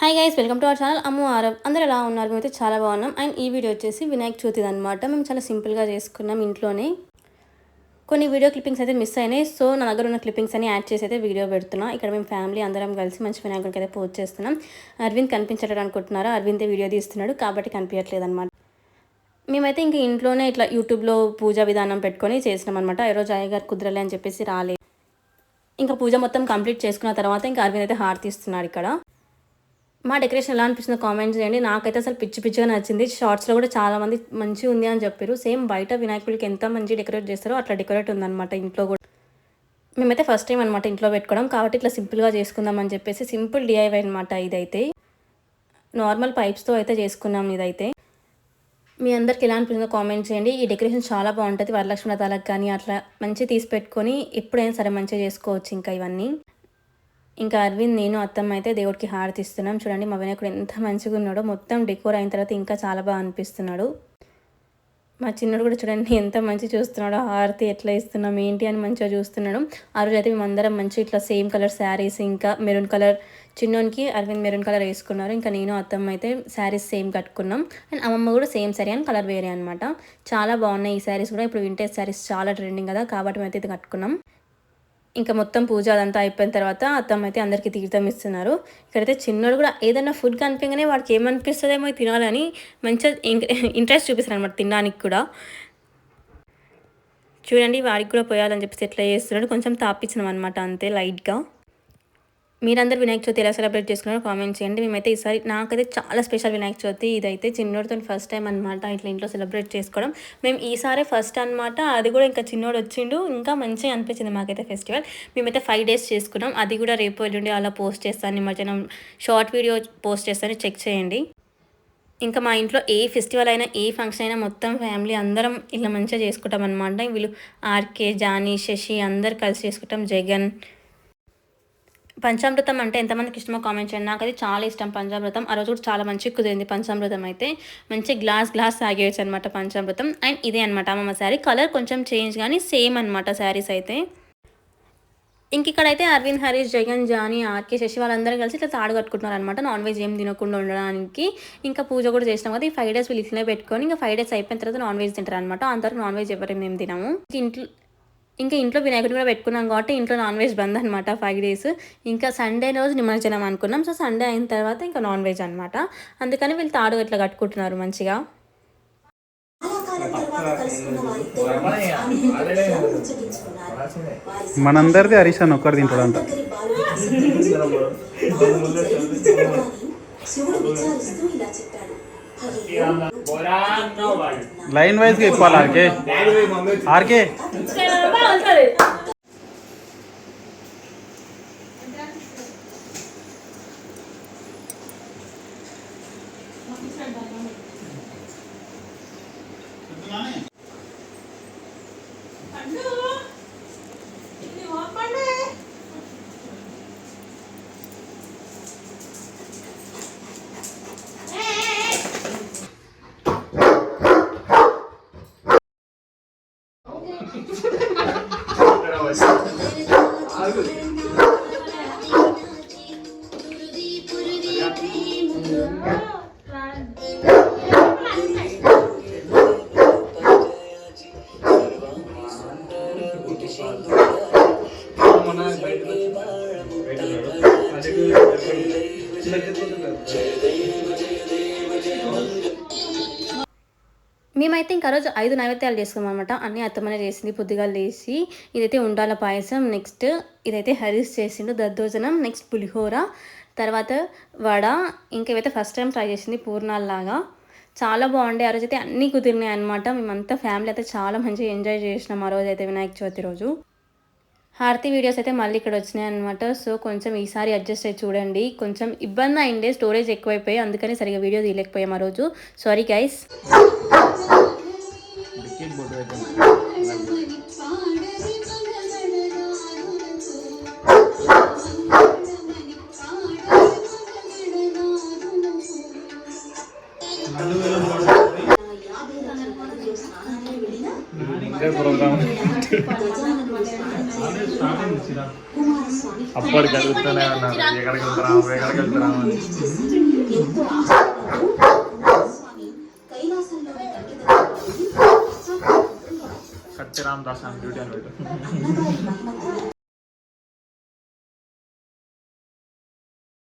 Hi guys welcome to our channel Amma Aarav. అందరూ ఎలా ఉన్నారు? మేమైతే చాలా బాగున్నాం. అండ్ ఈ వీడియో వచ్చేసి వినాయక చవితి అనమాట మేము చాలా సింపుల్గా చేసుకున్నాం ఇంట్లోనే. కొన్ని వీడియో క్లిప్పింగ్స్ అయితే మిస్ అయినాయి. సో నా దగ్గర ఉన్న క్లిప్పింగ్స్ అన్ని యాడ్ చేసి అయితే వీడియో పెడుతున్నాం. ఇక్కడ మేము ఫ్యామిలీ అందరం కలిసి మంచి వినాయకుడికి అయితే పోస్ట్ చేస్తున్నాం. అరవింద్ కనిపించడం అనుకుంటున్నారు? అరవిందే వీడియో తీస్తున్నాడు. కాబట్టి కనిపించట్లేదు అనమాట మేమైతే ఇంక ఇంట్లోనే ఇట్లా యూట్యూబ్లో పూజా విధానం పెట్టుకొని చేసినాం అనమాట ఈరోజు అయ్యగారు కుదరలే అని చెప్పేసి రాలేదు ఇంకా పూజ మొత్తం కంప్లీట్ చేసుకున్న తర్వాత ఇంకా అరవింద్ అయితే హారతి ఇస్తున్నాడు ఇక్కడ. మా డెకరేషన్ ఎలా అనిపిస్తుందో కామెంట్స్ చేయండి. నాకైతే అసలు పిచ్చి పిచ్చిగా నచ్చింది. షార్ట్స్లో కూడా చాలా మంది మంచిగా ఉంది అని చెప్పారు. సేమ్ బయట వినాయకుడికి ఎంత మంచి డెకరేట్ చేస్తారో అట్లా డెకరేట్ ఉందన్నమాట ఇంట్లో కూడా. మేమైతే ఫస్ట్ టైం అనమాట ఇంట్లో పెట్టుకోవడం. కాబట్టి ఇట్లా సింపుల్గా చేసుకుందాం అని చెప్పేసి సింపుల్ డిఐవై అనమాట ఇదైతే. నార్మల్ పైప్స్తో అయితే చేసుకున్నాం ఇదైతే. మీ అందరికి ఎలా అనిపిస్తుందో కామెంట్ చేయండి. ఈ డెకరేషన్ చాలా బాగుంటుంది. వరలక్ష్మి వ్రతాలకు కానీ అట్లా మంచిగా తీసి పెట్టుకొని ఎప్పుడైనా సరే మంచిగా చేసుకోవచ్చు ఇంకా ఇవన్నీ. ఇంకా అరవింద్ నేను అత్తమ్మ అయితే దేవుడికి హారతి ఇస్తున్నాం చూడండి మా వినాయకుడు ఎంత మంచిగా ఉన్నాడో. మొత్తం డెకోర్ అయిన తర్వాత ఇంకా చాలా బాగా అనిపిస్తున్నాడు. మా చిన్నడు కూడా చూడండి ఎంత మంచి చూస్తున్నాడో. హారతి ఎట్లా ఇస్తున్నాం ఏంటి అని మంచిగా చూస్తున్నాడు. ఆ రోజు అయితే మేమందరం మంచి ఇట్లా సేమ్ కలర్ శారీస్ ఇంకా మెరూన్ కలర్. చిన్నోనికి అరవింద్ మెరూన్ కలర్ వేసుకున్నారు. ఇంకా నేను అత్తమ్మ అయితే శారీస్ సేమ్ కట్టుకున్నాం. అండ్ అమ్మమ్మ కూడా సేమ్ శారీ అని కలర్ వేరే అనమాట చాలా బాగున్నాయి ఈ శారీస్ కూడా. ఇప్పుడు వింటేజ్ శారీస్ చాలా ట్రెండింగ్ కదా కాబట్టి మేమైతే అయితే ఇది కట్టుకున్నాం. ఇంకా మొత్తం పూజ అదంతా అయిపోయిన తర్వాత అత్తమ్మ అయితే అందరికీ తీర్థం ఇస్తున్నారు. ఇక్కడైతే చిన్నోడు కూడా ఏదైనా ఫుడ్ కనిపించగానే వాడికి ఏమనిపిస్తుందేమో తినాలని మంచిగా ఇంట్రెస్ట్ చూపిస్తారు అనమాట తినడానికి కూడా. చూడండి వాడికి కూడా పోయాలని చెప్పేసి ఎట్లా చేస్తున్నాడు. కొంచెం తాపించినాం అనమాట అంతే లైట్గా. మీరందరూ వినాయక చవితి ఎలా సెలబ్రేట్ చేసుకున్నారో కామెంట్ చేయండి. మేమైతే ఈసారి నాకైతే చాలా స్పెషల్ వినాయక చవితి ఇదైతే చిన్నోడితో ఫస్ట్ టైం అనమాట ఇట్లా ఇంట్లో సెలబ్రేట్ చేసుకోవడం. మేము ఈసారి ఫస్ట్ అనమాట అది కూడా ఇంకా చిన్నోడు వచ్చిండు. ఇంకా మంచిగా అనిపించింది మాకైతే ఫెస్టివల్ మేమైతే ఫైవ్ డేస్ చేసుకున్నాం. అది కూడా రేపు ఎల్లుండి అలా పోస్ట్ చేస్తాను. నిమజ్జనం షార్ట్ వీడియో పోస్ట్ చేస్తాను. చెక్ చేయండి. ఇంకా మా ఇంట్లో ఏ ఫెస్టివల్ అయినా ఏ ఫంక్షన్ అయినా మొత్తం ఫ్యామిలీ అందరం ఇలా మంచిగా చేసుకుంటాం అనమాట వీళ్ళు ఆర్కే జానీ శశి అందరు కలిసి చేసుకుంటాం. జగన్ పంచామృతం అంటే ఎంతమందికి ఇష్టమో కామెంట్ చేయండి. నాకు అది చాలా ఇష్టం పంచామృతం. ఆ రోజు కూడా చాలా మంచిగా కుదిరింది పంచామృతం అయితే. మంచి గ్లాస్ గ్లాస్ తాగేయచ్చు అనమాట పంచామృతం. అండ్ ఇదే అనమాట అమ్మమ్మ శారీ. కలర్ కొంచెం చేంజ్ కానీ సేమ్ అనమాట శారీస్ అయితే. ఇంక ఇక్కడైతే అరవింద్ హరీష్ జగన్ జానీ ఆర్కే శశి వాళ్ళందరూ కలిసి ఇట్లా తాడు కట్టుకుంటున్నారు అనమాట నాన్ వెజ్ ఏం తినకుండా ఉండడానికి. ఇంకా పూజ కూడా చేసినాం కదా ఈ ఫైవ్ డేస్ వీళ్ళు ఇట్లనే పెట్టుకొని ఇంకా ఫైవ్ డేస్ అయిపోయిన తర్వాత నాన్ వెజ్ తింటారు అనమాట అంతవరకు నాన్ వెజ్ ఎవరేం మేము తినము. ఇంట్లో ఇంకా ఇంట్లో వినాయకుడు కూడా పెట్టుకున్నాం కాబట్టి ఇంట్లో నాన్ వెజ్ బంద్ అనమాట ఫైవ్ డేస్ ఇంకా సండే రోజు నిమజ్జనం అనుకున్నాం. సో సండే అయిన తర్వాత ఇంకా నాన్ వెజ్ అనమాట అందుకని వీళ్ళు తాడు ఇట్లా కట్టుకుంటున్నారు మంచిగా. మనందరిది హరీష్ అని ఒక్కరు తింటాడంట. లైన్ వైజ్గా ఇప్పాలి ఆర్కే ఆర్కే మేమైతే ఇంకా రోజు ఐదు నైవేద్యాలు చేసుకున్నాం అనమాట అన్నీ అత్తమనే చేసింది పొద్దుగా లేచి ఇదైతే ఉండాల పాయసం నెక్స్ట్ ఇదైతే హరీస్ చేసిండు దద్దోజనం నెక్స్ట్ పులిహోర తర్వాత వడ ఇంకేవైతే ఫస్ట్ టైం ట్రై చేసింది పూర్ణాల్లాగా చాలా బాగుండే. ఆ రోజు అయితే అన్నీ కుదిరినాయి అనమాట మేమంతా ఫ్యామిలీ అయితే చాలా మంచిగా ఎంజాయ్ చేసినాం ఆ రోజు అయితే వినాయక చవితి రోజు. హారతి వీడియోస్ అయితే మళ్ళీ ఇక్కడ వచ్చినాయి అనమాట సో కొంచెం ఈసారి అడ్జస్ట్ అయ్యి చూడండి. కొంచెం ఇబ్బంది అయిండే స్టోరేజ్ ఎక్కువైపోయి అందుకని సరిగా వీడియో తీయలేకపోయాం ఆ రోజు. సారీ గైస్ అప్పటికి అడుగుతూనే ఉన్నారు. ఎక్కడికి వెళ్తున్నాము ఎక్కడికి వెళ్తున్నాము సత్యరామ్ దాస్ అని డ్యూటీ అని పెట్టు.